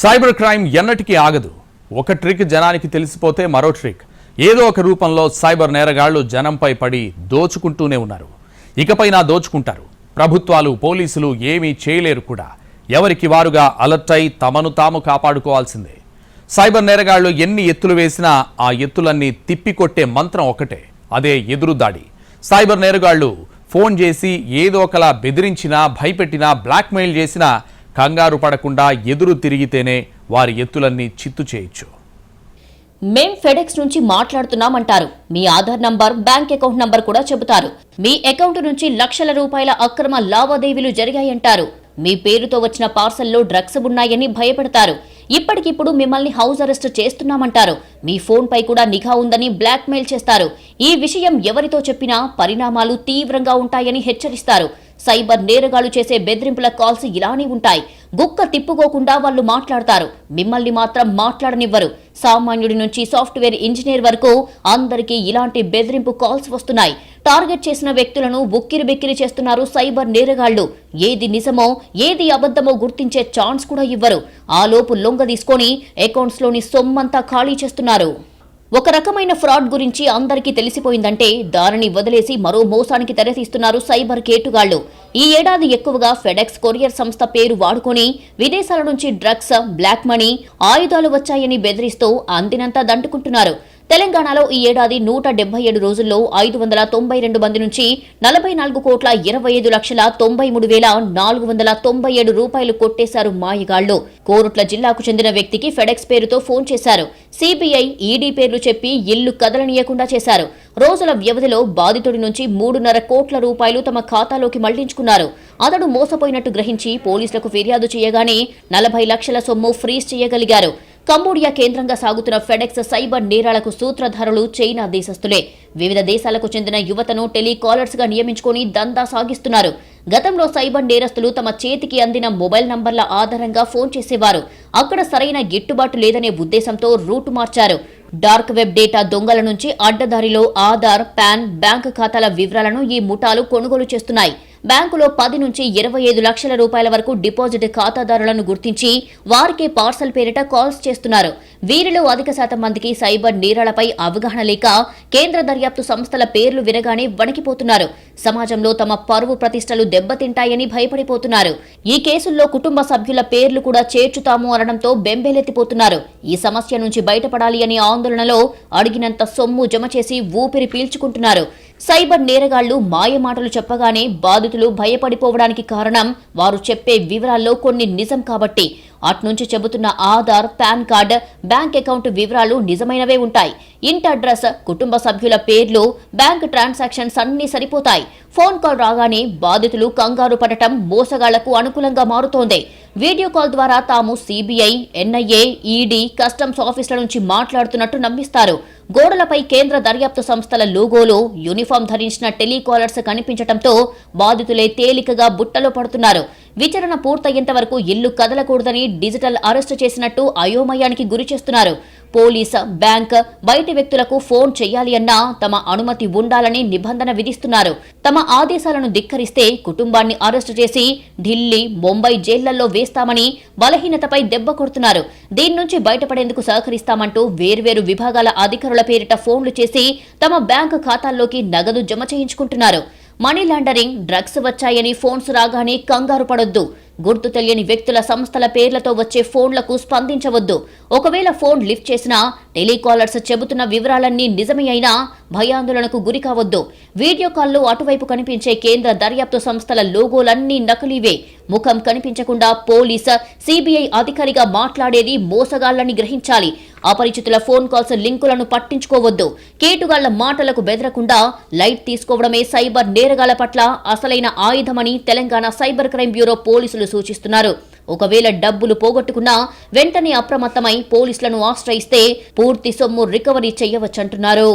Cyber crime ఎన్నటికీ ఆగదు. ఒక ట్రిక్ జనానికి తెలిసిపోతే మరో ట్రిక్. ఏదో ఒక రూపంలో సైబర్ నేరగాళ్ళు జనంపై పడి దోచుకుంటూనే ఉన్నారు. ఇకపైన దోచుకుంటారు. ప్రభుత్వాలు పోలీసులు ఏమీ చేయలేరు కూడా. ఎవరికి వారుగా అలర్ట్ అయి తమను తాము కాపాడుకోవాల్సిందే. సైబర్ నేరగాళ్ళు ఎన్ని ఎత్తులు వేసినా ఆ ఎత్తులన్నీ తిప్పికొట్టే మంత్రం ఒకటే. అదే ఎదురుదాడి సైబర్ నేరగాళ్ళు ఫోన్ చేసి ఏదో ఒకలా బెదిరించినా భయపెట్టినా బ్లాక్మెయిల్ చేసినా కంగారు పడకుండా ఎదురు తిరిగితేనే వారి ఎత్తులన్నీ చిత్తు చేయొచ్చు. మేం ఫెడెక్స్ నుంచి మాట్లాడుతున్నామంటారు. మీ Aadhaar number bank account number కూడా చెబుతారు. మీ అకౌంట్ నుంచి లక్షల రూపాయల అక్రమ లావాదేవీలు జరిగాయంటారు. మీ పేరుతో వచ్చిన పార్సల్లో డ్రగ్స్ ఉన్నాయని భయపెడతారు. ఇప్పటికిప్పుడు మిమ్మల్ని హౌస్ అరెస్ట్ చేస్తున్నామంటారు. మీ ఫోన్పై కూడా నిఘా ఉందని బ్లాక్మెయిల్ చేస్తారు. ఈ విషయం ఎవరితో చెప్పినా పరిణామాలు తీవ్రంగా ఉంటాయని హెచ్చరిస్తారు. సైబర్ నేరగాళ్ళు చేసే బెదిరింపుల కాల్స్ ఇలానే ఉంటాయి. గుక్క తిప్పుకోకుండా వాళ్ళు మాట్లాడతారు. మిమ్మల్ని మాత్రం మాట్లాడనివ్వరు. సామాన్యుడి నుంచి సాఫ్ట్వేర్ ఇంజనీర్ వరకు అందరికీ ఇలాంటి బెదిరింపు కాల్స్ వస్తున్నాయి. టార్గెట్ చేసిన వ్యక్తులను ఉక్కిరి బిక్కిరి చేస్తున్నారు సైబర్ నేరగాళ్ళు. ఏది నిజమో ఏది అబద్ధమో గుర్తించే ఛాన్స్ కూడా ఇవ్వరు. ఆలోపు లొంగ తీసుకొని అకౌంట్స్లోని సొమ్మంతా ఖాళీ చేస్తున్నారు. ఒక రకమైన ఫ్రాడ్ గురించి అందరికీ తెలిసిపోయిందంటే దానిని వదిలేసి మరో మోసానికి తెరతీస్తున్నారు సైబర్ కేటుగాళ్ళు ఈ ఏడాది ఎక్కువగా ఫెడెక్స్ కొరియర్ సంస్థ పేరు వాడుకొని విదేశాల నుంచి డ్రగ్స్ బ్లాక్ మనీ ఆయుధాలు వచ్చాయని బెదిరిస్తూ అందినంత దండుకుంటున్నారు తెలంగాణలో ఈ ఏడాది నూట డెబ్బై ఏడు రోజుల్లో ఐదు వందల తొంభై రెండు మంది నుంచి నలభై నాలుగు కోట్ల ఇరవై ఐదు లక్షల తొంభై మూడు వేల నాలుగు వందల తొంభై ఏడు రూపాయలు కొట్టేశారు మాయగాళ్ళు కోరుట్ల జిల్లాకు చెందిన వ్యక్తికి ఫెడెక్స్ పేరుతో ఫోన్ చేశారు. సిబిఐ ఈడీ పేర్లు చెప్పి ఇల్లు కదలనీయకుండా చేశారు. రోజుల వ్యవధిలో బాధితుడి నుంచి మూడున్నర కోట్ల రూపాయలు తమ ఖాతాలోకి మళ్ళించుకున్నారు. అతడు మోసపోయినట్టు గ్రహించి పోలీసులకు ఫిర్యాదు చేయగానే నలభై లక్షల సొమ్ము ఫ్రీజ్ చేయగలిగారు. కంబోడియా కేంద్రంగా సాగుతున్న ఫెడెక్స్ సైబర్ నేరాలకు సూత్రధారులు చైనా దేశస్థులే. వివిధ దేశాలకు చెందిన యువతను టెలికాలర్స్గా నియమించుకొని దందా సాగిస్తున్నారు. గతంలో సైబర్ నేరస్తులు తమ చేతికి అందిన మొబైల్ నంబర్ల ఆధారంగా ఫోన్ చేసేవారు. అక్కడ సరైన గిట్టుబాటు లేదనే ఉద్దేశంతో రూటు మార్చారు. డార్క్ వెబ్ డేటా దొంగల నుంచి అడ్డదారిలో ఆధార్ పాన్ బ్యాంక్ ఖాతాల వివరాలను ఈ ముఠాలు కొనుగోలు చేస్తున్నాయి. బ్యాంకులో పది నుంచి ఇరవై ఐదు లక్షల రూపాయల వరకు డిపాజిట్ ఖాతాదారులను గుర్తించి వారికే పార్సల్ పేరిట కాల్స్ చేస్తున్నారు. వీరిలో అధిక శాతం మందికి సైబర్ నేరాలపై అవగాహన లేక కేంద్ర దర్యాప్తు సంస్థల పేర్లు వినగానే వణికిపోతున్నారు. సమాజంలో తమ పరువు ప్రతిష్టలు దెబ్బతింటాయని భయపడిపోతున్నారు. ఈ కేసుల్లో కుటుంబ సభ్యుల పేర్లు కూడా చేర్చుతాము అనడంతో బెంబేలెత్తిపోతున్నారు. ఈ సమస్య నుంచి బయటపడాలి అనే ఆందోళనలో అడిగినంత సొమ్ము జమ చేసి ఊపిరి పీల్చుకుంటున్నారు. సైబర్ నేరగాళ్ళు మాయమాటలు చెప్పగానే బాధితులు భయపడిపోవడానికి కారణం వారు చెప్పే వివరాల్లో కొన్ని నిజం కాబట్టి అట్నుంచి చెబుతున్న Aadhaar PAN card bank account వివరాలు నిజమైనవే ఉంటాయి. ఇంటి అడ్రస్ కుటుంబ సభ్యుల పేర్లు బ్యాంక్ ట్రాన్సాక్షన్స్ అన్నీ సరిపోతాయి. ఫోన్ కాల్ రాగానే బాధితులు కంగారు పడటం మోసగాళ్ళకు అనుకూలంగా మారుతోంది. వీడియో కాల్ ద్వారా తాము సిబిఐ ఎన్ఐఏ ఈడీ కస్టమ్స్ ఆఫీసుల నుంచి మాట్లాడుతున్నట్టు నమ్మిస్తారు. గోడలపై కేంద్ర దర్యాప్తు సంస్థల లోగోలు యూనిఫామ్ ధరించిన టెలికాలర్స్ కనిపించడంతో బాధితులే తేలికగా బుట్టలో పడుతున్నారు. విచారణ పూర్తయ్యేంత వరకు ఇల్లు కదలకూడదని డిజిటల్ అరెస్టు చేసినట్టు అయోమయానికి గురి చేస్తున్నారు. పోలీస్ బ్యాంక్ బయటి వ్యక్తులకు ఫోన్ చేయాలి అన్నా తమ అనుమతి ఉండాలని నిబంధన విధిస్తున్నారు. తమ ఆదేశాలను ధిక్కరిస్తే కుటుంబాన్ని అరెస్టు చేసి ఢిల్లీ ముంబై జైళ్ళలో వేస్తామని బలహీనతపై దెబ్బ కొడుతున్నారు. దీని నుంచి బయటపడేందుకు సహకరిస్తామంటూ వేర్వేరు విభాగాల అధికారుల పేరిట ఫోన్లు చేసి తమ బ్యాంకు ఖాతాల్లోకి నగదు జమ చేయించుకుంటున్నారు. మనీ లాండరింగ్ డ్రగ్స్ వచ్చాయని ఫోన్స్ రాగానే కంగారు పడొద్దు. గుర్తు తెలియని వ్యక్తుల సంస్థల పేర్లతో వచ్చే ఫోన్లకు స్పందించవద్దు. ఒకవేళ ఫోన్ లిఫ్ట్ చేసినా టెలికాలర్స్ చెబుతున్న వివరాలన్నీ నిజమే అయినా భయాందోళనకు గురి కావద్దు. వీడియో కాల్లో అటువైపు కనిపించే కేంద్ర దర్యాప్తు సంస్థల లోగోలన్నీ నకిలీవే. ముఖం కనిపించకుండా పోలీస్ సిబిఐ అధికారిగా మాట్లాడేది మోసగాళ్ళని గ్రహించాలి. అపరిచితుల ఫోన్ కాల్స్ లింకులను పట్టించుకోవద్దు. కేటుగాళ్ళ మాటలకు బెదరకుండా లైట్ తీసుకోవడమే సైబర్ నేరగాళ్ళ పట్ల అసలైన ఆయుధమని తెలంగాణ సైబర్ క్రైమ్ బ్యూరో పోలీసులు సూచిస్తున్నారు. ఒకవేళ డబ్బులు పోగొట్టుకున్నా వెంటనే అప్రమత్తమై పోలీసులను ఆశ్రయిస్తే పూర్తి సొమ్ము రికవరీ చేయవచ్చంటున్నారు